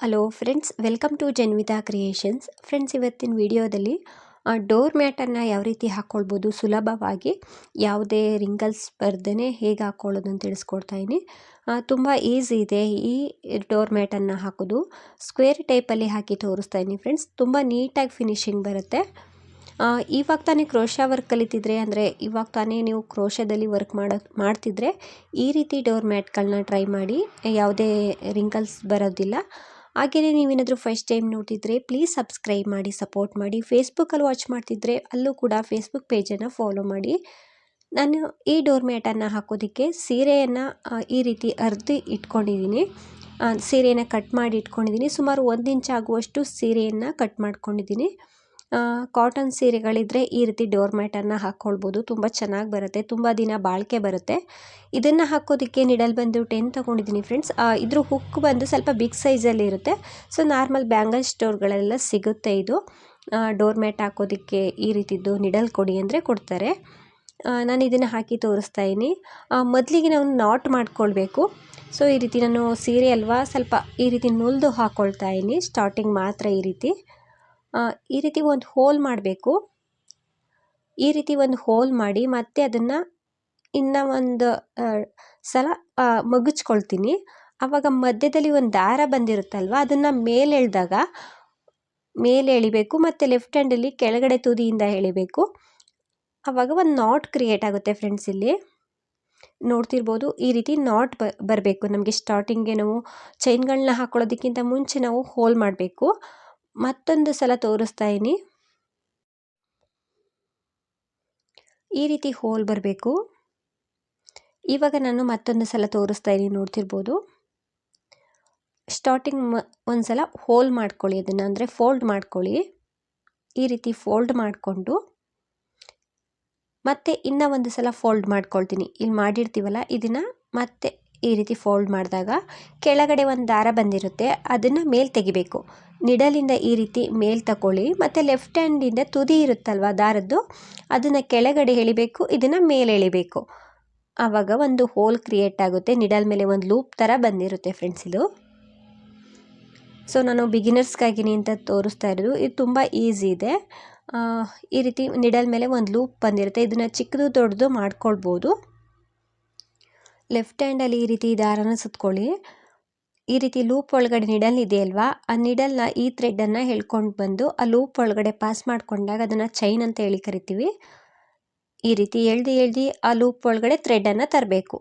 Hello friends welcome to Janvita creations friends ಇವತ್ತಿನ ವಿಡಿಯೋದಲ್ಲಿ door ಮ್ಯಾಟನ್ನು ಯಾವ ರೀತಿ ಹಾಕ್ಕೊಳ್ಬೋದು ಸುಲಭವಾಗಿ ಯಾವುದೇ ರಿಂಗಲ್ಸ್ ಬರ್ದೇ ಹೇಗೆ ಹಾಕ್ಕೊಳ್ಳೋದು ಅಂತ ತಿಳಿಸ್ಕೊಡ್ತಾ ಇದ್ದೀನಿ ತುಂಬ ಈಸಿ ಇದೆ ಈ ಡೋರ್ ಮ್ಯಾಟನ್ನು ಹಾಕೋದು. ಸ್ಕ್ವೇರ್ ಟೈಪಲ್ಲಿ ಹಾಕಿ ತೋರಿಸ್ತಾ ಇದ್ದೀನಿ ಫ್ರೆಂಡ್ಸ್ ತುಂಬ ನೀಟಾಗಿ ಫಿನಿಶಿಂಗ್ ಬರುತ್ತೆ. ಇವಾಗ ತಾನೇ ಕ್ರೋಶ ವರ್ಕ್ ಕಲಿತಿದ್ರೆ, ಅಂದರೆ ಇವಾಗ ತಾನೇ ನೀವು ಕ್ರೋಶದಲ್ಲಿ ವರ್ಕ್ ಮಾಡೋ, ಮಾಡ್ತಿದ್ರೆ ಈ ರೀತಿ ಡೋರ್ ಮ್ಯಾಟ್ಗಳನ್ನ ಟ್ರೈ ಮಾಡಿ, ಯಾವುದೇ ರಿಂಕಲ್ಸ್ ಬರೋದಿಲ್ಲ. ಹಾಗೆಯೇ ನೀವೇನಾದರೂ ಫಸ್ಟ್ ಟೈಮ್ ನೋಡ್ತಿದ್ರೆ ಪ್ಲೀಸ್ ಸಬ್ಸ್ಕ್ರೈಬ್ ಮಾಡಿ ಸಪೋರ್ಟ್ ಮಾಡಿ. ಫೇಸ್ಬುಕ್ಕಲ್ಲಿ ವಾಚ್ ಮಾಡ್ತಿದ್ರೆ ಅಲ್ಲೂ ಕೂಡ ಫೇಸ್ಬುಕ್ ಪೇಜನ್ನು ಫಾಲೋ ಮಾಡಿ. ನಾನು ಈ ಡೋರ್ ಮ್ಯಾಟನ್ನು ಹಾಕೋದಕ್ಕೆ ಸೀರೆಯನ್ನು ಈ ರೀತಿ ಅರ್ದು ಇಟ್ಕೊಂಡಿದ್ದೀನಿ ಸೀರೆಯನ್ನು ಕಟ್ ಮಾಡಿ ಇಟ್ಕೊಂಡಿದ್ದೀನಿ ಸುಮಾರು ಒಂದು ಇಂಚ್ ಆಗುವಷ್ಟು ಸೀರೆಯನ್ನು ಕಟ್ ಮಾಡ್ಕೊಂಡಿದ್ದೀನಿ ಕಾಟನ್ ಸೀರೆಗಳಿದ್ದರೆ ಈ ರೀತಿ ಡೋರ್ ಮ್ಯಾಟನ್ನು ಹಾಕ್ಕೊಳ್ಬೋದು ತುಂಬ ಚೆನ್ನಾಗಿ ಬರುತ್ತೆ. ತುಂಬ ದಿನ ಬಾಳಿಕೆ ಬರುತ್ತೆ. ಇದನ್ನು ಹಾಕೋದಕ್ಕೆ ನಿಡಲ್ ಬಂದು ಟೆನ್ ತೊಗೊಂಡಿದ್ದೀನಿ ಫ್ರೆಂಡ್ಸ್ ಇದ್ರ ಹುಕ್ ಬಂದು ಸ್ವಲ್ಪ ಬಿಗ್ ಸೈಜಲ್ಲಿ ಇರುತ್ತೆ. ಸೊ ನಾರ್ಮಲ್ ಬ್ಯಾಂಗಲ್ ಸ್ಟೋರ್ಗಳೆಲ್ಲ ಸಿಗುತ್ತೆ ಇದು. ಡೋರ್ ಮ್ಯಾಟ್ ಹಾಕೋದಕ್ಕೆ ಈ ರೀತಿದ್ದು ನಿಡಲ್ ಕೊಡಿ ಅಂದರೆ ಕೊಡ್ತಾರೆ. ನಾನು ಇದನ್ನು ಹಾಕಿ ತೋರಿಸ್ತಾ ಇದ್ದೀನಿ. ಮೊದಲಿಗೆ ನಾವು ನಾಟ್ ಮಾಡ್ಕೊಳ್ಬೇಕು. ಸೊ ಈ ರೀತಿ ನಾನು ಸೀರೆ ಅಲ್ವಾ ಸ್ವಲ್ಪ ಈ ರೀತಿ ನುಲ್ದು ಹಾಕ್ಕೊಳ್ತಾ ಇದ್ದೀನಿ. ಸ್ಟಾರ್ಟಿಂಗ್ ಮಾತ್ರ ಈ ರೀತಿ. ಈ ರೀತಿ ಒಂದು ಹೋಲ್ ಮಾಡಬೇಕು. ಈ ರೀತಿ ಒಂದು ಹೋಲ್ ಮಾಡಿ ಮತ್ತೆ ಅದನ್ನು ಇನ್ನು ಒಂದು ಸಲ ಮಗುಚ್ಕೊಳ್ತೀನಿ. ಆವಾಗ ಮಧ್ಯದಲ್ಲಿ ಒಂದು ದಾರ ಬಂದಿರುತ್ತಲ್ವ, ಅದನ್ನು ಮೇಲೆ ಎಳೆದಾಗ, ಮೇಲೆ ಎಳಿಬೇಕು ಮತ್ತು ಲೆಫ್ಟ್ ಹ್ಯಾಂಡಲ್ಲಿ ಕೆಳಗಡೆ ತುದಿಯಿಂದ ಎಳಿಬೇಕು. ಆವಾಗ ಒಂದು ನಾಟ್ ಕ್ರಿಯೇಟ್ ಆಗುತ್ತೆ ಫ್ರೆಂಡ್ಸ್ ಇಲ್ಲಿ. ನೋಡ್ತಿರ್ಬೋದು, ಈ ರೀತಿ ನಾಟ್ ಬರಬೇಕು. ನಮಗೆ ಸ್ಟಾರ್ಟಿಂಗ್ಗೆ ನಾವು ಚೈನ್ಗಳನ್ನ ಹಾಕ್ಕೊಳ್ಳೋದಕ್ಕಿಂತ ಮುಂಚೆ ನಾವು ಹೋಲ್ ಮಾಡಬೇಕು. ಮತ್ತೊಂದು ಸಲ ತೋರಿಸ್ತಾ ಇದ್ದೀನಿ. ಈ ರೀತಿ ಹೋಲ್ ಬರಬೇಕು. ಇವಾಗ ನಾನು ಮತ್ತೊಂದು ಸಲ ತೋರಿಸ್ತಾ ಇದ್ದೀನಿ ನೋಡ್ತಿರ್ಬೋದು. ಸ್ಟಾರ್ಟಿಂಗ್ ಮ ಒಂದು ಸಲ ಹೋಲ್ ಮಾಡ್ಕೊಳ್ಳಿ ಅದನ್ನು, ಅಂದರೆ ಫೋಲ್ಡ್ ಮಾಡ್ಕೊಳ್ಳಿ. ಈ ರೀತಿ ಫೋಲ್ಡ್ ಮಾಡಿಕೊಂಡು. ಮತ್ತೆ ಇನ್ನೂ ಒಂದು ಸಲ ಫೋಲ್ಡ್ ಮಾಡ್ಕೊಳ್ತೀನಿ. ಇಲ್ಲಿ ಮಾಡಿರ್ತೀವಲ್ಲ, ಇದನ್ನು ಮತ್ತೆ ಈ ರೀತಿ ಫೋಲ್ಡ್ ಮಾಡಿದಾಗ ಕೆಳಗಡೆ ಒಂದು ದಾರ ಬಂದಿರುತ್ತೆ, ಅದನ್ನು ಮೇಲೆ ತೆಗಿಬೇಕು. ನಿಡಲಿಂದ ಈ ರೀತಿ ಮೇಲೆ ತಗೊಳ್ಳಿ ಮತ್ತು ಲೆಫ್ಟ್ ಹ್ಯಾಂಡಿಂದ ತುದಿ ಇರುತ್ತಲ್ವ ದಾರದ್ದು, ಅದನ್ನು ಕೆಳಗಡೆ ಎಳಿಬೇಕು, ಇದನ್ನು ಮೇಲೆ ಎಳಿಬೇಕು. ಆವಾಗ ಒಂದು ಹೋಲ್ ಕ್ರಿಯೇಟ್ ಆಗುತ್ತೆ, ನಿಡಲ್ ಮೇಲೆ ಒಂದು ಲೂಪ್ ಥರ ಬಂದಿರುತ್ತೆ ಫ್ರೆಂಡ್ಸ್ ಇದು. ಸೊ ನಾನು ಬಿಗಿನರ್ಸ್ಗಾಗಿನಿ ಅಂತ ತೋರಿಸ್ತಾ ಇರೋದು, ಇದು ತುಂಬ ಈಸಿ ಇದೆ. ಈ ರೀತಿ ನಿಡಲ್ ಮೇಲೆ ಒಂದು ಲೂಪ್ ಬಂದಿರುತ್ತೆ, ಇದನ್ನು ಚಿಕ್ಕದು ದೊಡ್ಡದು ಮಾಡ್ಕೊಳ್ಬೋದು. ಲೆಫ್ಟ್ ಹ್ಯಾಂಡಲ್ಲಿ ಈ ರೀತಿ ದಾರನ ಸುತ್ಕೊಳ್ಳಿ. ಈ ರೀತಿ ಲೂಪ್ ಒಳಗಡೆ ನಿಡಲ್ ಇದೆಯಲ್ವಾ? ಆ ನಿಡಲ್ನ ಈ ಥ್ರೆಡ್ಡನ್ನು ಹೇಳ್ಕೊಂಡು ಬಂದು ಆ ಲೂಪ್ ಒಳಗಡೆ ಪಾಸ್ ಮಾಡಿಕೊಂಡಾಗ ಅದನ್ನು ಚೈನ್ ಅಂತ ಹೇಳಿ ಕರಿತೀವಿ. ಈ ರೀತಿ ಎಳ್ದು ಎಳ್ದು ಆ ಲೂಪ್ ಒಳಗಡೆ ಥ್ರೆಡ್ಡನ್ನು ತರಬೇಕು.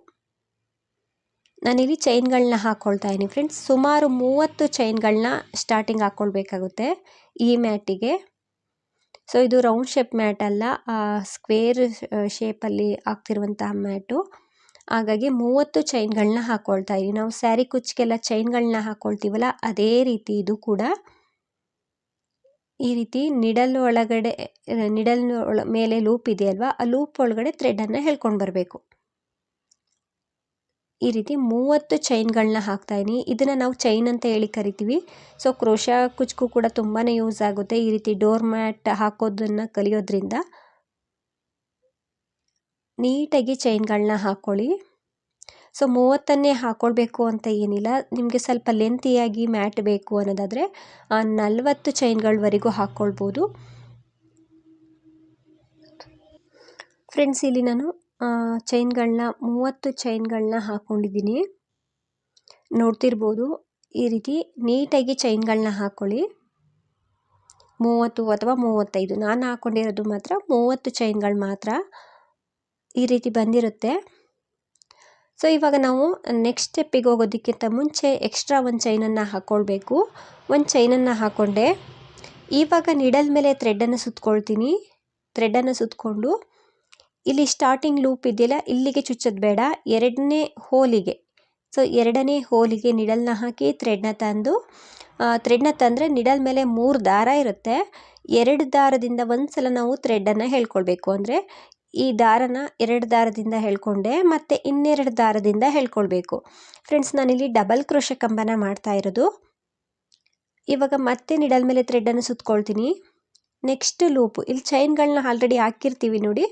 ನಾನಿಲ್ಲಿ ಚೈನ್ಗಳನ್ನ ಹಾಕ್ಕೊಳ್ತಾ ಇದ್ದೀನಿ ಫ್ರೆಂಡ್ಸ್ ಸುಮಾರು ಮೂವತ್ತು ಚೈನ್ಗಳನ್ನ ಸ್ಟಾರ್ಟಿಂಗ್ ಹಾಕ್ಕೊಳ್ಬೇಕಾಗುತ್ತೆ ಈ ಮ್ಯಾಟಿಗೆ ಸೊ ಇದು ರೌಂಡ್ ಶೇಪ್ ಮ್ಯಾಟ್ ಅಲ್ಲ ಸ್ಕ್ವೇರ್ ಶೇಪಲ್ಲಿ ಆಗ್ತಿರುವಂತಹ ಮ್ಯಾಟು ಹಾಗಾಗಿ ಮೂವತ್ತು ಚೈನ್ಗಳನ್ನ ಹಾಕ್ಕೊಳ್ತಾ ಇದ್ದೀವಿ ನಾವು ಸ್ಯಾರಿ ಕುಚ್ಗೆಲ್ಲ ಚೈನ್ಗಳನ್ನ ಹಾಕ್ಕೊಳ್ತೀವಲ್ಲ ಅದೇ ರೀತಿ ಇದು ಕೂಡ ಈ ರೀತಿ ನಿಡಲ್ ಒಳಗಡೆ, ನಿಡಲ್ ಒಳ ಮೇಲೆ ಲೂಪ್ ಇದೆಯಲ್ವಾ, ಆ ಲೂಪ್ ಒಳಗಡೆ ಥ್ರೆಡನ್ನು ಹೇಳ್ಕೊಂಡು ಬರಬೇಕು. ಈ ರೀತಿ ಮೂವತ್ತು ಚೈನ್ಗಳನ್ನ ಹಾಕ್ತಾ ಇದೀನಿ ಇದನ್ನು ನಾವು ಚೈನ್ ಅಂತ ಹೇಳಿ ಕರಿತೀವಿ. ಸೊ, ಕ್ರೋಶಾ ಕುಚ್ಚಿಗೂ ಕೂಡ ತುಂಬಾ ಯೂಸ್ ಆಗುತ್ತೆ. ಈ ರೀತಿ ಡೋರ್ ಮ್ಯಾಟ್ ಹಾಕೋದನ್ನು ಕಲಿಯೋದ್ರಿಂದ ನೀಟಾಗಿ ಚೈನ್ಗಳನ್ನ ಹಾಕ್ಕೊಳ್ಳಿ ಸೊ, ಮೂವತ್ತನ್ನೇ ಹಾಕ್ಕೊಳ್ಬೇಕು ಅಂತ ಏನಿಲ್ಲ. ನಿಮಗೆ ಸ್ವಲ್ಪ ಲೆಂತಿಯಾಗಿ ಮ್ಯಾಟ್ ಬೇಕು ಅನ್ನೋದಾದರೆ ನಲವತ್ತು ಚೈನ್ಗಳವರೆಗೂ ಹಾಕ್ಕೊಳ್ಬೋದು ಫ್ರೆಂಡ್ಸ್, ಇಲ್ಲಿ ನಾನು ಚೈನ್ಗಳನ್ನ ಮೂವತ್ತು ಚೈನ್ಗಳನ್ನ ಹಾಕ್ಕೊಂಡಿದ್ದೀನಿ ನೋಡ್ತಿರ್ಬೋದು, ಈ ರೀತಿ ನೀಟಾಗಿ ಚೈನ್ಗಳನ್ನ ಹಾಕ್ಕೊಳ್ಳಿ ಮೂವತ್ತು ಅಥವಾ ಮೂವತ್ತೈದು. ನಾನು ಹಾಕ್ಕೊಂಡಿರೋದು ಮಾತ್ರ ಮೂವತ್ತು ಚೈನ್ಗಳು ಮಾತ್ರ. ಈ ರೀತಿ ಬಂದಿರುತ್ತೆ. ಸೊ ಇವಾಗ ನಾವು ನೆಕ್ಸ್ಟ್ ಸ್ಟೆಪ್ಪಿಗೆ ಹೋಗೋದಕ್ಕಿಂತ ಮುಂಚೆ ಎಕ್ಸ್ಟ್ರಾ ಒಂದು ಚೈನನ್ನು ಹಾಕ್ಕೊಳ್ಬೇಕು ಒಂದು ಚೈನನ್ನು ಹಾಕ್ಕೊಂಡೆ ಇವಾಗ ನಿಡಲ್ ಮೇಲೆ ಥ್ರೆಡನ್ನು ಸುತ್ಕೊಳ್ತೀನಿ. ಥ್ರೆಡ್ಡನ್ನು ಸುತ್ತಕೊಂಡು ಇಲ್ಲಿ ಸ್ಟಾರ್ಟಿಂಗ್ ಲೂಪ್ ಇದೆಯಲ್ಲ, ಇಲ್ಲಿಗೆ ಚುಚ್ಚೋದು ಬೇಡ. ಎರಡನೇ ಹೋಲಿಗೆ. ಸೊ ಎರಡನೇ ಹೋಲಿಗೆ ನಿಡಲ್ನ ಹಾಕಿ ಥ್ರೆಡ್ನ ತಂದು ಥ್ರೆಡ್ನ ತಂದರೆ ನಿಡಲ್ ಮೇಲೆ ಮೂರು ದಾರ ಇರುತ್ತೆ. ಎರಡು ದಾರದಿಂದ ಒಂದು ಸಲ ನಾವು ಥ್ರೆಡ್ಡನ್ನು ಹೇಳ್ಕೊಳ್ಬೇಕು. ಅಂದರೆ ಈ ದಾರನ ಎರಡು ದಾರದಿಂದ ಹೇಳ್ಕೊಂಡೆ ಮತ್ತು ಇನ್ನೆರಡು ದಾರದಿಂದ ಹೇಳ್ಕೊಳ್ಬೇಕು. ಫ್ರೆಂಡ್ಸ್ ನಾನಿಲ್ಲಿ ಡಬಲ್ ಕ್ರೋಶ ಕಂಬನ ಮಾಡ್ತಾ ಇರೋದು. ಇವಾಗ ಮತ್ತೆ ನಿಡಲ್ ಮೇಲೆ ಥ್ರೆಡನ್ನು ಸುತ್ಕೊಳ್ತೀನಿ. ನೆಕ್ಸ್ಟ್ ಲೂಪು ಇಲ್ಲಿ ಚೈನ್ಗಳನ್ನ ಆಲ್ರೆಡಿ ಹಾಕಿರ್ತೀವಿ ನೋಡಿ.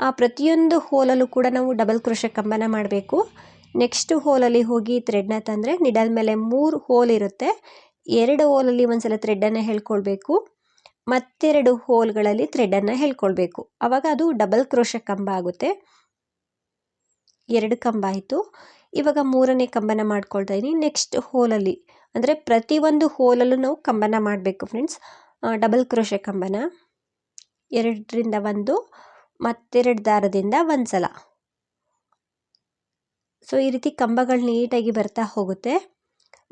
ಆ ಪ್ರತಿಯೊಂದು ಹೋಲಲ್ಲೂ ಕೂಡ ನಾವು ಡಬಲ್ ಕ್ರೋಶ ಕಂಬನ ಮಾಡಬೇಕು. ನೆಕ್ಸ್ಟ್ ಹೋಲಲ್ಲಿ ಹೋಗಿ ಥ್ರೆಡ್ನ ತಂದರೆ ನಿಡಲ್ ಮೇಲೆ ಮೂರು ಹೋಲ್ ಇರುತ್ತೆ. ಎರಡು ಹೋಲಲ್ಲಿ ಒಂದು ಸಲ ಥ್ರೆಡನ್ನು ಹೇಳ್ಕೊಳ್ಬೇಕು. ಮತ್ತೆರಡು ಹೋಲ್ಗಳಲ್ಲಿ ಥ್ರೆಡನ್ನು ಹೇಳ್ಕೊಳ್ಬೇಕು. ಆವಾಗ ಅದು ಡಬಲ್ ಕ್ರೋಶ ಕಂಬ ಆಗುತ್ತೆ. ಎರಡು ಕಂಬ ಆಯಿತು. ಇವಾಗ ಮೂರನೇ ಕಂಬನ ಮಾಡ್ಕೊಳ್ತಾ ಇದ್ದೀನಿ ನೆಕ್ಸ್ಟ್ ಹೋಲಲ್ಲಿ, ಅಂದರೆ ಪ್ರತಿಯೊಂದು ಹೋಲಲ್ಲೂ ನಾವು ಕಂಬನ ಮಾಡಬೇಕು ಫ್ರೆಂಡ್ಸ್ ಡಬಲ್ ಕ್ರೋಶ ಕಂಬನ. ಎರಡರಿಂದ ಒಂದು, ಮತ್ತೆರಡು ದಾರದಿಂದ ಒಂದು ಸಲ. ಸೊ ಈ ರೀತಿ ಕಂಬಗಳು ನೀಟಾಗಿ ಬರ್ತಾ ಹೋಗುತ್ತೆ.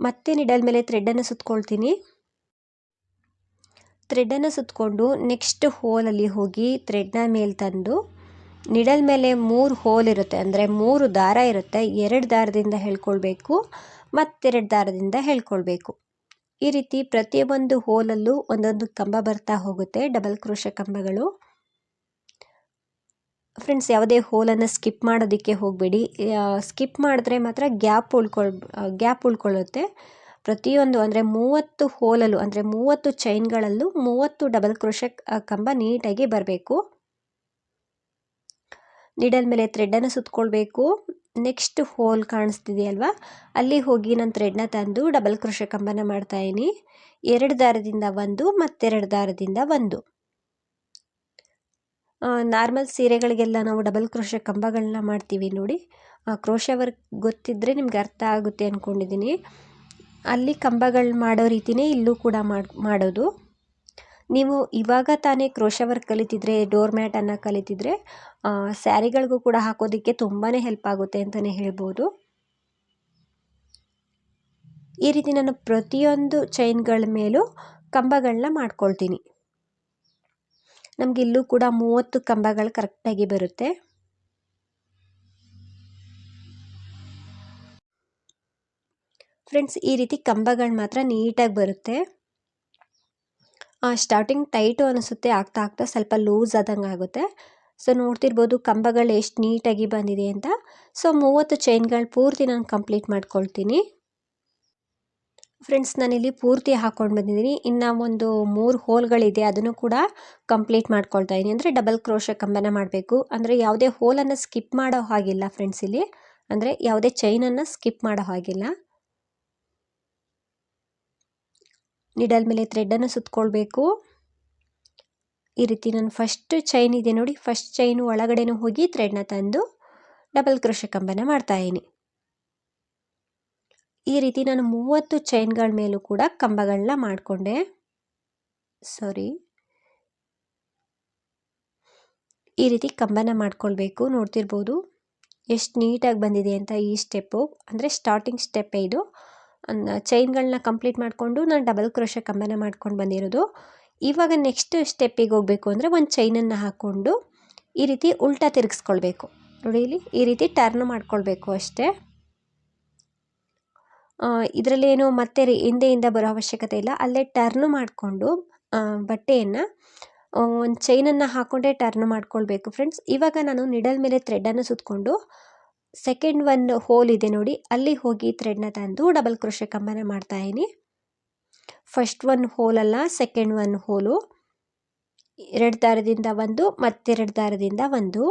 ಮತ್ತೆ ನಿಡಲ್ ಮೇಲೆ ಥ್ರೆಡನ್ನು ಸುತ್ಕೊಳ್ತೀನಿ. ಥ್ರೆಡನ್ನು ಸುತ್ತಕೊಂಡು ನೆಕ್ಸ್ಟ್ ಹೋಲಲ್ಲಿ ಹೋಗಿ ಥ್ರೆಡ್ನ ಮೇಲೆ ತಂದು ನಿಡಲ್ ಮೇಲೆ ಮೂರು ಹೋಲ್ ಇರುತ್ತೆ. ಅಂದರೆ ಮೂರು ದಾರ ಇರುತ್ತೆ. ಎರಡು ದಾರದಿಂದ ಹೇಳ್ಕೊಳ್ಬೇಕು, ಮತ್ತೆರಡು ದಾರದಿಂದ ಹೇಳ್ಕೊಳ್ಬೇಕು. ಈ ರೀತಿ ಪ್ರತಿಯೊಂದು ಹೋಲಲ್ಲೂ ಒಂದೊಂದು ಕಂಬ ಬರ್ತಾ ಹೋಗುತ್ತೆ, ಡಬಲ್ ಕ್ರೋಶ ಕಂಬಗಳು. ಫ್ರೆಂಡ್ಸ್, ಯಾವುದೇ ಹೋಲನ್ನು ಸ್ಕಿಪ್ ಮಾಡೋದಕ್ಕೆ ಹೋಗಬೇಡಿ. ಸ್ಕಿಪ್ ಮಾಡಿದ್ರೆ ಮಾತ್ರ ಗ್ಯಾಪ್ ಉಳ್ಕೊಳ್, ಗ್ಯಾಪ್ ಉಳ್ಕೊಳ್ಳುತ್ತೆ. ಪ್ರತಿಯೊಂದು ಅಂದರೆ ಮೂವತ್ತು ಹೋಲಲ್ಲೂ ಅಂದರೆ ಮೂವತ್ತು ಚೈನ್ಗಳಲ್ಲೂ ಮೂವತ್ತು ಡಬಲ್ ಕ್ರೋಶ ಕಂಬ ನೀಟಾಗಿ ಬರಬೇಕು. ನಿಡಲ್ ಮೇಲೆ ಥ್ರೆಡನ್ನು ಸುತ್ತಕೊಳ್ಬೇಕು ನೆಕ್ಸ್ಟ್ ಹೋಲ್ ಕಾಣಿಸ್ತಿದೆಯಲ್ವಾ? ಅಲ್ಲಿ ಹೋಗಿ ನಾನು ಥ್ರೆಡ್ನ ತಂದು ಡಬಲ್ ಕ್ರೋಶ ಕಂಬನ ಮಾಡ್ತಾಯಿನಿ ಎರಡು ದಾರದಿಂದ ಒಂದು, ಮತ್ತೆರಡು ದಾರದಿಂದ ಒಂದು. ನಾರ್ಮಲ್ ಸೀರೆಗಳಿಗೆಲ್ಲ ನಾವು ಡಬಲ್ ಕ್ರೋಶ ಕಂಬಗಳನ್ನ ಮಾಡ್ತೀವಿ ನೋಡಿ. ಕ್ರೋಶ ವರ್ಕ್ ಗೊತ್ತಿದ್ದರೆ ನಿಮ್ಗೆ ಅರ್ಥ ಆಗುತ್ತೆ ಅಂದ್ಕೊಂಡಿದ್ದೀನಿ ಅಲ್ಲಿ ಕಂಬಗಳು ಮಾಡೋ ರೀತಿನೇ ಇಲ್ಲೂ ಕೂಡ ಮಾಡೋದು. ನೀವು ಇವಾಗ ತಾನೇ ಕ್ರೋಶ ವರ್ಕ್ ಕಲಿತಿದ್ರೆ, ಡೋರ್ ಮ್ಯಾಟನ್ನು ಕಲಿತಿದ್ರೆ ಸ್ಯಾರಿಗಳಿಗೂ ಕೂಡ ಹಾಕೋದಕ್ಕೆ ತುಂಬಾ ಹೆಲ್ಪ್ ಆಗುತ್ತೆ ಅಂತಲೇ ಹೇಳ್ಬೋದು. ಈ ರೀತಿ ನಾನು ಪ್ರತಿಯೊಂದು ಚೈನ್ಗಳ ಮೇಲೂ ಕಂಬಗಳನ್ನ ಮಾಡ್ಕೊಳ್ತೀನಿ. ನಮಗೆ ಇಲ್ಲೂ ಕೂಡ ಮೂವತ್ತು ಕಂಬಗಳು ಕರೆಕ್ಟಾಗಿ ಬರುತ್ತೆ. ಫ್ರೆಂಡ್ಸ್ ಈ ರೀತಿ ಕಂಬಗಳು ಮಾತ್ರ ನೀಟಾಗಿ ಬರುತ್ತೆ. ಸ್ಟಾರ್ಟಿಂಗ್ ಟೈಟು ಅನಿಸುತ್ತೆ, ಆಗ್ತಾ ಆಗ್ತಾ ಸ್ವಲ್ಪ ಲೂಸ್ ಆದಂಗೆ ಆಗುತ್ತೆ. ಸೊ ನೋಡ್ತಿರ್ಬೋದು ಕಂಬಗಳು ಎಷ್ಟು ನೀಟಾಗಿ ಬಂದಿದೆ ಅಂತ. ಸೊ ಮೂವತ್ತು ಚೈನ್ಗಳು ಪೂರ್ತಿ ನಾನು ಕಂಪ್ಲೀಟ್ ಮಾಡ್ಕೊಳ್ತೀನಿ. ಫ್ರೆಂಡ್ಸ್ ನಾನಿಲ್ಲಿ ಪೂರ್ತಿ ಹಾಕ್ಕೊಂಡು ಬಂದಿದ್ದೀನಿ. ಇನ್ನು ಒಂದು ಮೂರು ಹೋಲ್ಗಳಿದೆ, ಅದನ್ನು ಕೂಡ ಕಂಪ್ಲೀಟ್ ಮಾಡ್ಕೊಳ್ತಾ ಇದ್ದೀನಿ ಅಂದರೆ ಡಬಲ್ ಕ್ರೋಶ ಕಂಬನ ಮಾಡಬೇಕು. ಅಂದರೆ ಯಾವುದೇ ಹೋಲನ್ನು ಸ್ಕಿಪ್ ಮಾಡೋ ಹಾಗಿಲ್ಲ ಫ್ರೆಂಡ್ಸ್ ಇಲ್ಲಿ. ಅಂದರೆ ಯಾವುದೇ ಚೈನನ್ನು ಸ್ಕಿಪ್ ಮಾಡೋ ಹಾಗಿಲ್ಲ. ನಿಡಲ್ ಮೇಲೆ ಥ್ರೆಡನ್ನು ಸುತ್ಕೊಳ್ಬೇಕು. ಈ ರೀತಿ ನಾನು ಫಸ್ಟ್ ಚೈನ್ ಇದೆ ನೋಡಿ ಫಸ್ಟ್ ಚೈನು ಒಳಗಡೆನೂ ಹೋಗಿ ಥ್ರೆಡ್ನ ತಂದು ಡಬಲ್ ಕ್ರೋಶ ಕಂಬನ ಮಾಡ್ತಾಯಿದ್ದೀನಿ ಈ ರೀತಿ ನಾನು ಮೂವತ್ತು ಚೈನ್ಗಳ ಮೇಲೂ ಕೂಡ ಕಂಬಗಳನ್ನ ಮಾಡಿಕೊಂಡೆ. ಸಾರಿ ಈ ರೀತಿ ಕಂಬನ ಮಾಡ್ಕೊಳ್ಬೇಕು, ನೋಡ್ತಿರ್ಬೋದು. ಎಷ್ಟು ನೀಟಾಗಿ ಬಂದಿದೆ ಅಂತ ಈ ಸ್ಟೆಪ್ಪು ಅಂದರೆ ಸ್ಟಾರ್ಟಿಂಗ್ ಸ್ಟೆಪ್ಪೇ ಇದು. ಚೈನ್ಗಳನ್ನ ಕಂಪ್ಲೀಟ್ ಮಾಡಿಕೊಂಡು ನಾನು ಡಬಲ್ ಕ್ರೋಶ ಕಂಬನ ಮಾಡ್ಕೊಂಡು ಬಂದಿರೋದು. ಇವಾಗ ನೆಕ್ಸ್ಟ್ ಸ್ಟೆಪ್ಪಿಗೆ ಹೋಗಬೇಕು ಅಂದರೆ ಒಂದು ಚೈನನ್ನು ಹಾಕ್ಕೊಂಡು ಈ ರೀತಿ ಉಲ್ಟಾ ತಿರುಗಿಸ್ಕೊಳ್ಬೇಕು. ನೋಡಿ ಇಲ್ಲಿ ಈ ರೀತಿ ಟರ್ನ್ ಮಾಡ್ಕೊಳ್ಬೇಕು ಅಷ್ಟೇ. ಇದರಲ್ಲಿ ಏನು ಮತ್ತೆ ಹಿಂದೆಯಿಂದ ಬರೋ ಅವಶ್ಯಕತೆ ಇಲ್ಲ. ಅಲ್ಲೇ ಟರ್ನ್ ಮಾಡಿಕೊಂಡು ಬಟ್ಟೆಯನ್ನು ಒಂದು ಚೈನನ್ನು ಹಾಕ್ಕೊಂಡೇ ಟರ್ನ್ ಮಾಡ್ಕೊಳ್ಬೇಕು ಫ್ರೆಂಡ್ಸ್ ಇವಾಗ ನಾನು ನಿಡಲ್ ಮೇಲೆ ಥ್ರೆಡನ್ನು ಸುತ್ತಕೊಂಡು ಸೆಕೆಂಡ್ ಒನ್ ಹೋಲ್ ಇದೆ ನೋಡಿ. ಅಲ್ಲಿ ಹೋಗಿ ಥ್ರೆಡ್ನ ತಂದು ಡಬಲ್ ಕ್ರೋಶೆ ಕಂಬನ ಮಾಡ್ತಾ ಇದ್ದೀನಿ. ಫಸ್ಟ್ ಒನ್ ಹೋಲಲ್ಲ ಸೆಕೆಂಡ್ ಒನ್ ಹೋಲು ಎರಡು ದಾರದಿಂದ ಒಂದು, ಮತ್ತೆರಡು ದಾರದಿಂದ ಒಂದು.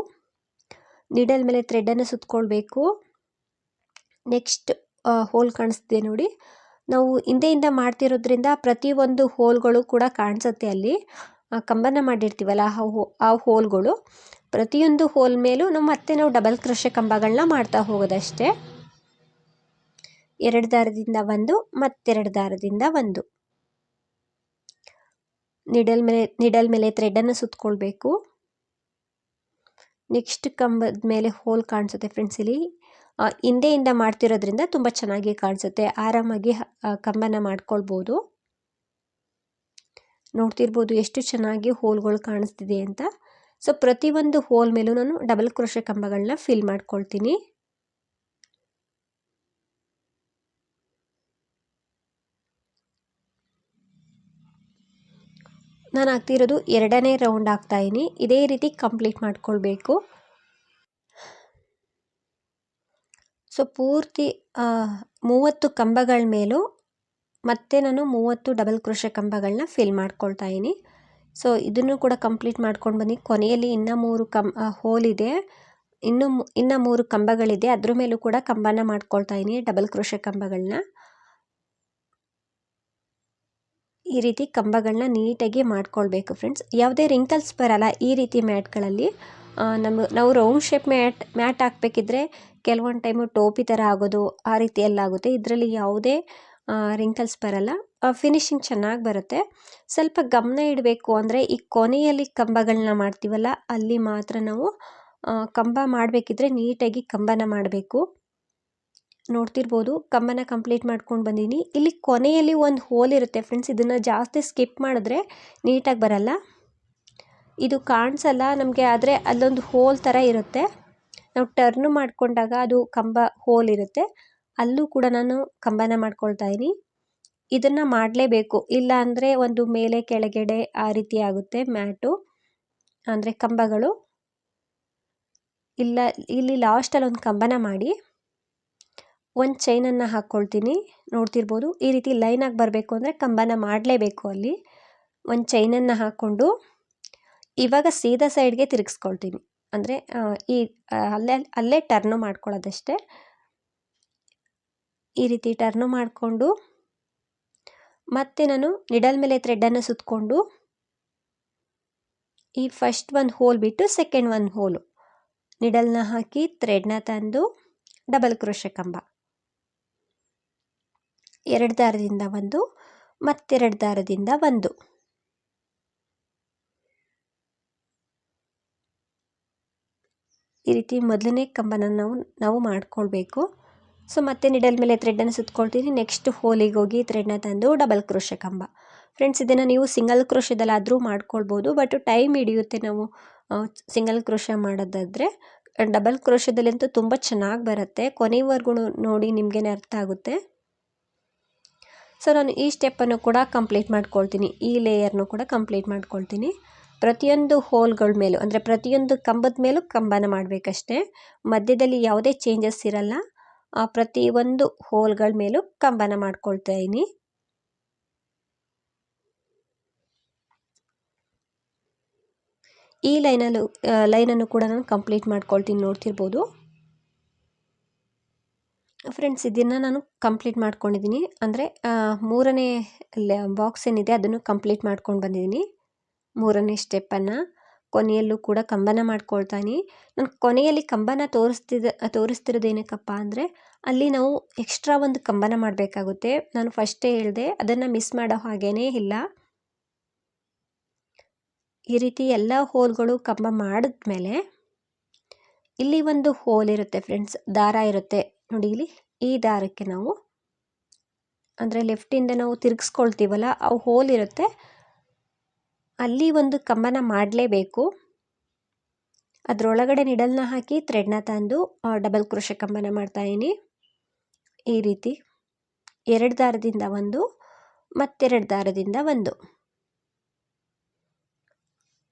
ನೀಡಲ್ ಮೇಲೆ ಥ್ರೆಡನ್ನು ಸುತ್ತಕೊಳ್ಬೇಕು ನೆಕ್ಸ್ಟ್ ಹೋಲ್ ಕಾಣಿಸ್ತಿದೆ ನೋಡಿ. ನಾವು ಹಿಂದೆಯಿಂದ ಮಾಡ್ತಿರೋದ್ರಿಂದ ಪ್ರತಿಯೊಂದು ಹೋಲ್ಗಳು ಕೂಡ ಕಾಣಿಸುತ್ತೆ ಅಲ್ಲಿ. ಕಂಬನ ಮಾಡಿರ್ತೀವಲ್ಲ, ಆ ಹೋಲ್ಗಳು ಪ್ರತಿಯೊಂದು ಹೋಲ್ ಮೇಲೂ ನಾವು ಮತ್ತೆ ನಾವು ಡಬಲ್ ಕ್ರಷೆ ಕಂಬಗಳನ್ನ ಮಾಡ್ತಾ ಹೋಗೋದಷ್ಟೇ. ಎರಡು ದಾರದಿಂದ ಒಂದು, ಮತ್ತೆರಡು ದಾರದಿಂದ ಒಂದು. ನಿಡಲ್ ಮೇಲೆ ನಿಡಲ್ ಮೇಲೆ ಥ್ರೆಡನ್ನು ಸುತ್ತಕೊಳ್ಬೇಕು ನೆಕ್ಸ್ಟ್ ಕಂಬದ ಮೇಲೆ ಹೋಲ್ ಕಾಣಿಸುತ್ತೆ ಫ್ರೆಂಡ್ಸ್ ಇಲ್ಲಿ. ಹಿಂದೆಯಿಂದ ಮಾಡ್ತಿರೋದ್ರಿಂದ ತುಂಬ ಚೆನ್ನಾಗಿ ಕಾಣಿಸುತ್ತೆ. ಆರಾಮಾಗಿ ಕಂಬನ ಮಾಡ್ಕೊಳ್ಬೋದು. ನೋಡ್ತಿರ್ಬೋದು ಎಷ್ಟು ಚೆನ್ನಾಗಿ ಹೋಲ್ಗಳು ಕಾಣಿಸ್ತಿದೆ ಅಂತ. ಸೊ ಪ್ರತಿಯೊಂದು ಹೋಲ್ ಮೇಲೂ ನಾನು ಡಬಲ್ ಕ್ರೋಶೆ ಕಂಬಗಳನ್ನ ಫಿಲ್ ಮಾಡ್ಕೊಳ್ತೀನಿ. ನಾನು ಆಗ್ತಿರೋದು ಎರಡನೇ ರೌಂಡ್ ಹಾಕ್ತಾಯಿನಿ ಇದೇ ರೀತಿ ಕಂಪ್ಲೀಟ್ ಮಾಡ್ಕೊಳ್ಬೇಕು. ಸೊ ಪೂರ್ತಿ ಮೂವತ್ತು ಕಂಬಗಳ ಮೇಲೂ ಮತ್ತೆ ನಾನು ಮೂವತ್ತು ಡಬಲ್ ಕ್ರೋಶೆ ಕಂಬಗಳನ್ನ ಫಿಲ್ ಮಾಡ್ಕೊಳ್ತಾ ಇದ್ದೀನಿ. ಸೊ ಇದನ್ನು ಕೂಡ ಕಂಪ್ಲೀಟ್ ಮಾಡ್ಕೊಂಡು ಬನ್ನಿ. ಕೊನೆಯಲ್ಲಿ ಇನ್ನೂ ಮೂರು ಕಂ ಹೋಲ್ ಇದೆ. ಇನ್ನು ಇನ್ನು ಮೂರು ಕಂಬಗಳಿದೆ. ಅದ್ರ ಮೇಲೂ ಕೂಡ ಕಂಬನ ಮಾಡ್ಕೊಳ್ತಾ ಇದ್ದೀನಿ ಡಬಲ್ ಕ್ರೋಶ ಕಂಬಗಳನ್ನ ಈ ರೀತಿ ಕಂಬಗಳನ್ನ ನೀಟಾಗಿ ಮಾಡ್ಕೊಳ್ಬೇಕು ಫ್ರೆಂಡ್ಸ್. ಯಾವುದೇ ರಿಂಕಲ್ಸ್ ಬರಲ್ಲ ಈ ರೀತಿ ಮ್ಯಾಟ್ಗಳಲ್ಲಿ. ನಮ್ಮ ನಾವು ರೌಂಡ್ ಶೇಪ್ ಮ್ಯಾಟ್ ಮ್ಯಾಟ್ ಹಾಕಬೇಕಿದ್ರೆ ಕೆಲವೊಂದು ಟೈಮು ಟೋಪಿ ಥರ ಆಗೋದು, ಆ ರೀತಿ ಆಗುತ್ತೆ. ಇದರಲ್ಲಿ ಯಾವುದೇ ರಿಂಕಲ್ಸ್ ಬರಲ್ಲ. ಫಿನಿಶಿಂಗ್ ಚೆನ್ನಾಗಿ ಬರುತ್ತೆ. ಸ್ವಲ್ಪ ಗಮನ ಇಡಬೇಕು ಅಂದರೆ ಈ ಕೊನೆಯಲ್ಲಿ ಕಂಬಗಳನ್ನ ಮಾಡ್ತೀವಲ್ಲ, ಅಲ್ಲಿ ಮಾತ್ರ ನಾವು ಕಂಬ ಮಾಡಬೇಕಿದ್ರೆ ನೀಟಾಗಿ ಕಂಬನ ಮಾಡಬೇಕು. ನೋಡ್ತಿರ್ಬೋದು, ಕಂಬನ ಕಂಪ್ಲೀಟ್ ಮಾಡ್ಕೊಂಡು ಬಂದೀನಿ. ಇಲ್ಲಿ ಕೊನೆಯಲ್ಲಿ ಒಂದು ಹೋಲ್ ಇರುತ್ತೆ ಫ್ರೆಂಡ್ಸ್ ಇದನ್ನು ಜಾಸ್ತಿ ಸ್ಕಿಪ್ ಮಾಡಿದ್ರೆ ನೀಟಾಗಿ ಬರಲ್ಲ. ಇದು ಕಾಣಿಸಲ್ಲ ನಮಗೆ, ಆದರೆ ಅಲ್ಲೊಂದು ಹೋಲ್ ಥರ ಇರುತ್ತೆ. ನಾವು ಟರ್ನ್ ಮಾಡಿಕೊಂಡಾಗ ಅದು ಕಂಬ ಹೋಲ್ ಇರುತ್ತೆ. ಅಲ್ಲೂ ಕೂಡ ನಾನು ಕಂಬನ ಮಾಡ್ಕೊಳ್ತಾ ಇದ್ದೀನಿ ಇದನ್ನು ಮಾಡಲೇಬೇಕು. ಇಲ್ಲ ಅಂದರೆ ಒಂದು ಮೇಲೆ ಕೆಳಗಡೆ ಆ ರೀತಿ ಆಗುತ್ತೆ ಮ್ಯಾಟು. ಅಂದರೆ ಕಂಬಗಳು. ಇಲ್ಲ, ಇಲ್ಲಿ ಲಾಸ್ಟಲ್ಲಿ ಒಂದು ಕಂಬನ ಮಾಡಿ. ಒಂದು ಚೈನನ್ನು ಹಾಕ್ಕೊಳ್ತೀನಿ ನೋಡ್ತಿರ್ಬೋದು, ಈ ರೀತಿ ಲೈನಾಗಿ ಬರಬೇಕು ಅಂದರೆ ಕಂಬನ ಮಾಡಲೇಬೇಕು ಅಲ್ಲಿ. ಒಂದು ಚೈನನ್ನು ಹಾಕ್ಕೊಂಡು ಇವಾಗ ಸೀದಾ ಸೈಡ್ಗೆ ತಿರುಗಿಸ್ಕೊಳ್ತೀನಿ. ಅಂದರೆ ಈ, ಅಲ್ಲೇ ಅಲ್ಲೇ ಟರ್ನು ಮಾಡ್ಕೊಳ್ಳೋದಷ್ಟೇ. ಈ ರೀತಿ ಟರ್ನು ಮಾಡಿಕೊಂಡು, ಮತ್ತೆ ನಾನು ನಿಡಲ್ ಮೇಲೆ ಥ್ರೆಡ್ಡನ್ನು ಸುತ್ತಕೊಂಡು ಈ ಫಸ್ಟ್ ಒಂದು ಹೋಲ್ ಬಿಟ್ಟು ಸೆಕೆಂಡ್ ಒಂದು ಹೋಲು ನಿಡಲ್ನ ಹಾಕಿ ಥ್ರೆಡ್ನ ತಂದು ಡಬಲ್ ಕ್ರೋಶ ಕಂಬ. ಎರಡು ದಾರದಿಂದ ಒಂದು, ಮತ್ತೆರಡು ದಾರದಿಂದ ಒಂದು. ಈ ರೀತಿ ಮೊದಲನೇ ಕಂಬನ ನಾವು ನಾವು ಮಾಡ್ಕೊಳ್ಬೇಕು. ಸೊ ಮತ್ತೆ ನಿಡಲ್ ಮೇಲೆ ಥ್ರೆಡನ್ನು ಸುತ್ಕೊಳ್ತೀನಿ ನೆಕ್ಸ್ಟ್ ಹೋಲಿಗೆ ಹೋಗಿ ಥ್ರೆಡ್ನ ತಂದು ಡಬಲ್ ಕ್ರೋಶ ಕಂಬ. ಫ್ರೆಂಡ್ಸ್ ಇದನ್ನು ನೀವು ಸಿಂಗಲ್ ಕ್ರೋಶದಲ್ಲಾದರೂ ಮಾಡ್ಕೊಳ್ಬೋದು ಬಟ್ ಟೈಮ್ ಹಿಡಿಯುತ್ತೆ ನಾವು ಸಿಂಗಲ್ ಕ್ರೋಶ ಮಾಡೋದಾದರೆ. ಡಬಲ್ ಕ್ರೋಶದಲ್ಲಂತೂ ತುಂಬ ಚೆನ್ನಾಗಿ ಬರುತ್ತೆ. ಕೊನೆವರೆಗೂ ನೋಡಿ ನಿಮಗೇನೆ ಅರ್ಥ ಆಗುತ್ತೆ. ಸೊ ನಾನು ಈ ಸ್ಟೆಪ್ಪನ್ನು ಕೂಡ ಕಂಪ್ಲೀಟ್ ಮಾಡ್ಕೊಳ್ತೀನಿ. ಈ ಲೇಯರ್ನು ಕೂಡ ಕಂಪ್ಲೀಟ್ ಮಾಡ್ಕೊಳ್ತೀನಿ. ಪ್ರತಿಯೊಂದು ಹೋಲ್ಗಳ ಮೇಲೂ, ಅಂದರೆ ಪ್ರತಿಯೊಂದು ಕಂಬದ ಮೇಲೂ ಕಂಬನ ಮಾಡಬೇಕಷ್ಟೇ. ಮಧ್ಯದಲ್ಲಿ ಯಾವುದೇ ಚೇಂಜಸ್ ಇರಲ್ಲ. ಪ್ರತಿಯೊಂದು ಹೋಲ್ಗಳ ಮೇಲೂ ಕಂಬನ ಮಾಡ್ಕೊಳ್ತಾ ಇದ್ದೀನಿ ಈ ಲೈನಲ್ಲೂ ಲೈನನ್ನು ಕೂಡ ನಾನು ಕಂಪ್ಲೀಟ್ ಮಾಡ್ಕೊಳ್ತೀನಿ ನೋಡ್ತಿರ್ಬೋದು. ಫ್ರೆಂಡ್ಸ್, ಇದನ್ನು ನಾನು ಕಂಪ್ಲೀಟ್ ಮಾಡ್ಕೊಂಡಿದ್ದೀನಿ ಅಂದರೆ ಮೂರನೇ ಬಾಕ್ಸ್ ಏನಿದೆ ಅದನ್ನು ಕಂಪ್ಲೀಟ್ ಮಾಡ್ಕೊಂಡು ಬಂದಿದ್ದೀನಿ ಮೂರನೇ ಸ್ಟೆಪ್ಪನ್ನು. ಕೊನೆಯಲ್ಲೂ ಕೂಡ ಕಂಬನ ಮಾಡ್ಕೊಳ್ತಾನೆ. ನಾನು ಕೊನೆಯಲ್ಲಿ ಕಂಬನ ತೋರಿಸ್ತಿದ್ದ ತೋರಿಸ್ತಿರೋದೇನಕ್ಕಪ್ಪ ಅಂದರೆ, ಅಲ್ಲಿ ನಾವು ಎಕ್ಸ್ಟ್ರಾ ಒಂದು ಕಂಬನ ಮಾಡಬೇಕಾಗುತ್ತೆ. ನಾನು ಫಸ್ಟೇ ಹೇಳಿದೆ, ಅದನ್ನು ಮಿಸ್ ಮಾಡೋ ಹಾಗೇನೇ ಇಲ್ಲ. ಈ ರೀತಿ ಎಲ್ಲ ಹೋಲ್ಗಳು ಕಂಬ ಮಾಡಿದ್ಮೇಲೆ, ಇಲ್ಲಿ ಒಂದು ಹೋಲ್ ಇರುತ್ತೆ ಫ್ರೆಂಡ್ಸ್, ದಾರ ಇರುತ್ತೆ. ನೋಡಿ ಇಲ್ಲಿ, ಈ ದಾರಕ್ಕೆ ನಾವು, ಅಂದರೆ ಲೆಫ್ಟಿಂದ ನಾವು ತಿರುಗಿಸ್ಕೊಳ್ತೀವಲ್ಲ, ಆ ಹೋಲ್ ಇರುತ್ತೆ. ಅಲ್ಲಿ ಒಂದು ಕಂಬನ ಮಾಡಲೇಬೇಕು. ಅದರೊಳಗಡೆ ನಿಡಲ್ನ ಹಾಕಿ ಥ್ರೆಡ್ನ ತಂದು ಡಬಲ್ ಕ್ರೋಶ ಕಂಬನ ಮಾಡ್ತಾಯಿದ್ದೀನಿ ಈ ರೀತಿ ಎರಡು ದಾರದಿಂದ ಒಂದು, ಮತ್ತೆರಡು ದಾರದಿಂದ ಒಂದು.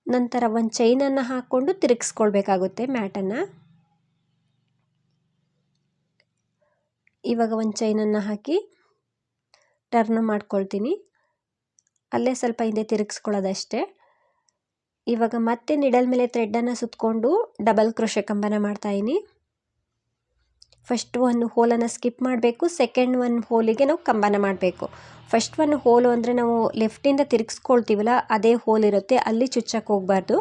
ನಂತರ ಒಂದು ಚೈನನ್ನು ಹಾಕ್ಕೊಂಡು ತಿರುಗಿಸ್ಕೊಳ್ಬೇಕಾಗುತ್ತೆ ಮ್ಯಾಟನ್ನು ಇವಾಗ ಒಂದು ಚೈನನ್ನು ಹಾಕಿ ಟರ್ನ್ ಮಾಡ್ಕೊಳ್ತೀನಿ. ಅಲ್ಲೇ ಸ್ವಲ್ಪ ಹಿಂದೆ ತಿರುಗಿಸ್ಕೊಳ್ಳೋದಷ್ಟೇ. ಇವಾಗ ಮತ್ತೆ ನಿಡಲ್ ಮೇಲೆ ಥ್ರೆಡ್ಡನ್ನು ಸುತ್ತಕೊಂಡು ಡಬಲ್ ಕ್ರೋಶ ಕಂಬನ ಮಾಡ್ತಾಯಿನಿ ಫಸ್ಟ್ ಒಂದು ಹೋಲನ್ನು ಸ್ಕಿಪ್ ಮಾಡಬೇಕು ಸೆಕೆಂಡ್ ಒನ್ ಹೋಲಿಗೆ ನಾವು ಕಂಬನ ಮಾಡಬೇಕು. ಫಸ್ಟ್ ಒನ್ ಹೋಲು ಅಂದರೆ ನಾವು ಲೆಫ್ಟಿಂದ ತಿರುಗಿಸ್ಕೊಳ್ತೀವಲ್ಲ, ಅದೇ ಹೋಲ್ ಇರುತ್ತೆ, ಅಲ್ಲಿ ಚುಚ್ಚಕ್ಕೆ ಹೋಗಬಾರ್ದು.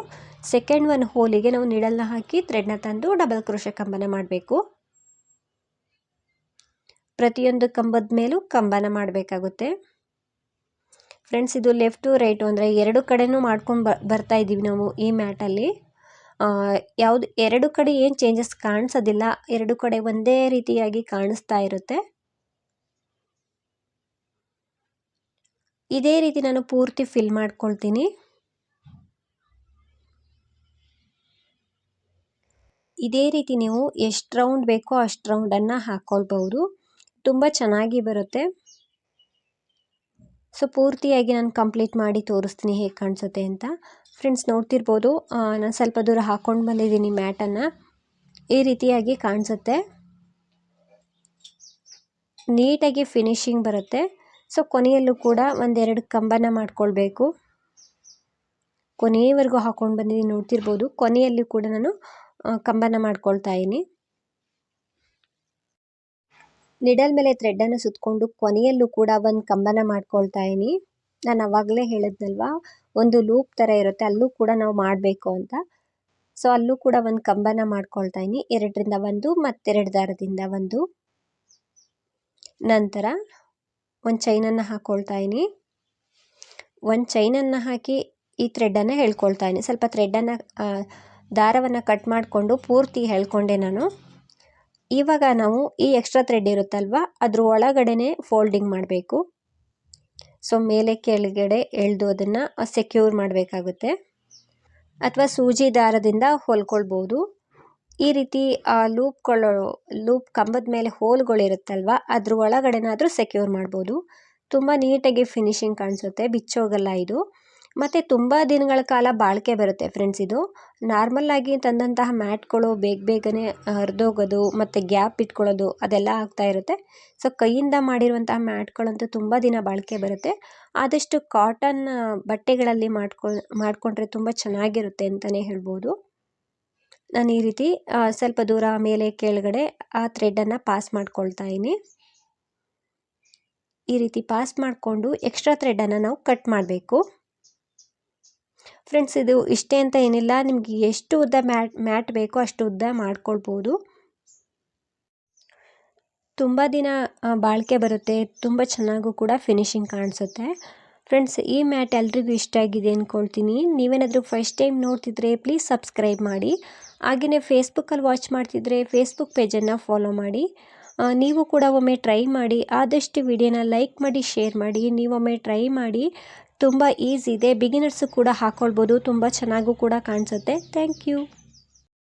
ಸೆಕೆಂಡ್ ಒನ್ ಹೋಲಿಗೆ ನಾವು ನಿಡಲ್ನ ಹಾಕಿ ಥ್ರೆಡ್ನ ತಂದು ಡಬಲ್ ಕ್ರೋಶ ಕಂಬನ ಮಾಡಬೇಕು. ಪ್ರತಿಯೊಂದು ಕಂಬದ ಮೇಲೂ ಕಂಬನ ಮಾಡಬೇಕಾಗುತ್ತೆ. ಫ್ರೆಂಡ್ಸ್ ಇದು ಲೆಫ್ಟು ರೈಟು ಅಂದರೆ ಎರಡು ಕಡೆನೂ ಮಾಡ್ಕೊಂಡು ಬರ್ತಾ ಇದ್ದೀವಿ ನಾವು ಈ ಮ್ಯಾಟಲ್ಲಿ ಯಾವುದು ಎರಡು ಕಡೆ ಏನು ಚೇಂಜಸ್ ಕಾಣಿಸೋದಿಲ್ಲ, ಎರಡು ಕಡೆ ಒಂದೇ ರೀತಿಯಾಗಿ ಕಾಣಿಸ್ತಾ ಇರುತ್ತೆ. ಇದೇ ರೀತಿ ನಾನು ಪೂರ್ತಿ ಫಿಲ್ ಮಾಡ್ಕೊಳ್ತೀನಿ. ಇದೇ ರೀತಿ ನೀವು ಎಷ್ಟು ರೌಂಡ್ ಬೇಕೋ ಅಷ್ಟು ರೌಂಡನ್ನು ಹಾಕ್ಕೊಳ್ಬಹುದು ತುಂಬ ಚೆನ್ನಾಗಿ ಬರುತ್ತೆ. ಸೊ ಪೂರ್ತಿಯಾಗಿ ನಾನು ಕಂಪ್ಲೀಟ್ ಮಾಡಿ ತೋರಿಸ್ತೀನಿ ಹೇಗೆ ಕಾಣಿಸುತ್ತೆ ಅಂತ. ಫ್ರೆಂಡ್ಸ್, ನೋಡ್ತಿರ್ಬೋದು ನಾನು ಸ್ವಲ್ಪ ದೂರ ಹಾಕ್ಕೊಂಡು ಬಂದಿದ್ದೀನಿ ಮ್ಯಾಟನ್ನು ಈ ರೀತಿಯಾಗಿ ಕಾಣಿಸುತ್ತೆ. ನೀಟಾಗಿ ಫಿನಿಶಿಂಗ್ ಬರುತ್ತೆ. ಸೊ ಕೊನೆಯಲ್ಲೂ ಕೂಡ ಒಂದೆರಡು ಕಂಬನ ಮಾಡಿಕೊಳ್ಬೇಕು. ಕೊನೆಯವರೆಗೂ ಹಾಕ್ಕೊಂಡು ಬಂದಿದ್ದೀನಿ, ನೋಡ್ತಿರ್ಬೋದು. ಕೊನೆಯಲ್ಲಿ ಕೂಡ ನಾನು ಕಂಬನ ಮಾಡ್ಕೊಳ್ತಾ ಇದ್ದೀನಿ. ನಿಡಲ್ ಮೇಲೆ ಥ್ರೆಡ್ಡನ್ನು ಸುತ್ತಕೊಂಡು ಕೊನೆಯಲ್ಲೂ ಕೂಡ ಒಂದು ಕಂಬನ ಮಾಡ್ಕೊಳ್ತಾ ಇದ್ದೀನಿ ನಾನು ಅವಾಗಲೇ ಹೇಳಿದ್ನಲ್ವಾ, ಒಂದು ಲೂಪ್ ಥರ ಇರುತ್ತೆ, ಅಲ್ಲೂ ಕೂಡ ನಾವು ಮಾಡಬೇಕು ಅಂತ. ಸೊ ಅಲ್ಲೂ ಕೂಡ ಒಂದು ಕಂಬನ ಮಾಡ್ಕೊಳ್ತಾ ಇದ್ದೀನಿ ಎರಡರಿಂದ ಒಂದು, ಮತ್ತೆರಡು ದಾರದಿಂದ ಒಂದು. ನಂತರ ಒಂದು ಚೈನನ್ನು ಹಾಕ್ಕೊಳ್ತಾ ಇದ್ದೀನಿ ಒಂದು ಚೈನನ್ನು ಹಾಕಿ ಈ ಥ್ರೆಡ್ಡನ್ನು ಹೇಳ್ಕೊಳ್ತಾ ಇದ್ದೀನಿ ಸ್ವಲ್ಪ ಥ್ರೆಡ್ಡನ್ನು ದಾರವನ್ನು ಕಟ್ ಮಾಡಿಕೊಂಡು ಪೂರ್ತಿ ಹೇಳ್ಕೊಂಡೆ ನಾನು. ಇವಾಗ ನಾವು ಈ ಎಕ್ಸ್ಟ್ರಾ ಥ್ರೆಡ್ ಇರುತ್ತಲ್ವ, ಅದ್ರ ಒಳಗಡೆನೆ ಫೋಲ್ಡಿಂಗ್ ಮಾಡಬೇಕು. ಸೊ ಮೇಲೆ ಕೆಳಗಡೆ ಎಳೆದು ಅದನ್ನು ಸೆಕ್ಯೂರ್ ಮಾಡಬೇಕಾಗುತ್ತೆ. ಅಥವಾ ಸೂಜಿ ದಾರದಿಂದ ಹೊಲ್ಕೊಳ್ಬೋದು. ಈ ರೀತಿ ಲೂಪ್ಗಳು ಲೂಪ್ ಕಂಬದ ಮೇಲೆ ಹೋಲ್ಗಳಿರುತ್ತಲ್ವ ಅದ್ರ ಒಳಗಡೆನಾದರೂ ಸೆಕ್ಯೂರ್ ಮಾಡ್ಬೋದು. ತುಂಬ ನೀಟಾಗಿ ಫಿನಿಶಿಂಗ್ ಕಾಣಿಸುತ್ತೆ, ಬಿಚ್ಚೋಗಲ್ಲ ಇದು. ಮತ್ತು ತುಂಬ ದಿನಗಳ ಕಾಲ ಬಾಳಿಕೆ ಬರುತ್ತೆ ಫ್ರೆಂಡ್ಸ್ ಇದು. ನಾರ್ಮಲ್ಲಾಗಿ ತಂದಂತಹ ಮ್ಯಾಟ್ಗಳು ಬೇಗ ಬೇಗನೆ ಹರಿದೋಗೋದು ಮತ್ತು ಗ್ಯಾಪ್ ಇಟ್ಕೊಳ್ಳೋದು ಅದೆಲ್ಲ ಆಗ್ತಾ ಇರುತ್ತೆ. ಸೊ ಕೈಯಿಂದ ಮಾಡಿರುವಂತಹ ಮ್ಯಾಟ್ಗಳಂತೂ ತುಂಬ ದಿನ ಬಾಳಿಕೆ ಬರುತ್ತೆ. ಆದಷ್ಟು ಕಾಟನ್ ಬಟ್ಟೆಗಳಲ್ಲಿ ಮಾಡ್ಕೊ, ಮಾಡಿಕೊಂಡ್ರೆ ತುಂಬ ಚೆನ್ನಾಗಿರುತ್ತೆ ಅಂತಲೇ ಹೇಳ್ಬೋದು. ನಾನು ಈ ರೀತಿ ಸ್ವಲ್ಪ ದೂರ ಮೇಲೆ ಕೆಳಗಡೆ ಆ ಥ್ರೆಡನ್ನು ಪಾಸ್ ಮಾಡ್ಕೊಳ್ತಾ ಇದ್ದೀನಿ. ಈ ರೀತಿ ಪಾಸ್ ಮಾಡಿಕೊಂಡು ಎಕ್ಸ್ಟ್ರಾ ಥ್ರೆಡನ್ನು ನಾವು ಕಟ್ ಮಾಡಬೇಕು. ಫ್ರೆಂಡ್ಸ್ ಇದು ಇಷ್ಟೇ ಅಂತ ಏನಿಲ್ಲ. ನಿಮಗೆ ಎಷ್ಟು ಉದ್ದ ಮ್ಯಾಟ್ ಮ್ಯಾಟ್ ಬೇಕೋ ಅಷ್ಟು ಉದ್ದ ಮಾಡ್ಕೊಳ್ಬೋದು. ತುಂಬ ದಿನ ಬಾಳಿಕೆ ಬರುತ್ತೆ. ತುಂಬ ಚೆನ್ನಾಗೂ ಕೂಡ ಫಿನಿಶಿಂಗ್ ಕಾಣಿಸುತ್ತೆ. ಫ್ರೆಂಡ್ಸ್ ಈ ಮ್ಯಾಟ್ ಎಲ್ರಿಗೂ ಇಷ್ಟ ಆಗಿದೆ ಅಂದ್ಕೊಳ್ತೀನಿ ನೀವೇನಾದರೂ ಫಸ್ಟ್ ಟೈಮ್ ನೋಡ್ತಿದ್ರೆ ಪ್ಲೀಸ್ ಸಬ್ಸ್ಕ್ರೈಬ್ ಮಾಡಿ. ಹಾಗೆಯೇ ಫೇಸ್ಬುಕ್ಕಲ್ಲಿ ವಾಚ್ ಮಾಡ್ತಿದ್ರೆ ಫೇಸ್ಬುಕ್ ಪೇಜನ್ನು ಫಾಲೋ ಮಾಡಿ. ನೀವು ಕೂಡ ಒಮ್ಮೆ ಟ್ರೈ ಮಾಡಿ. ಆದಷ್ಟು ವಿಡಿಯೋನ ಲೈಕ್ ಮಾಡಿ ಶೇರ್ ಮಾಡಿ. ನೀವೊಮ್ಮೆ ಟ್ರೈ ಮಾಡಿ. ತುಂಬ ಈಸಿ ಇದೆ. ಬಿಗಿನರ್ಸು ಕೂಡ ಹಾಕ್ಕೊಳ್ಬೋದು ತುಂಬ ಚೆನ್ನಾಗೂ ಕೂಡ ಕಾಣಿಸುತ್ತೆ. Thank you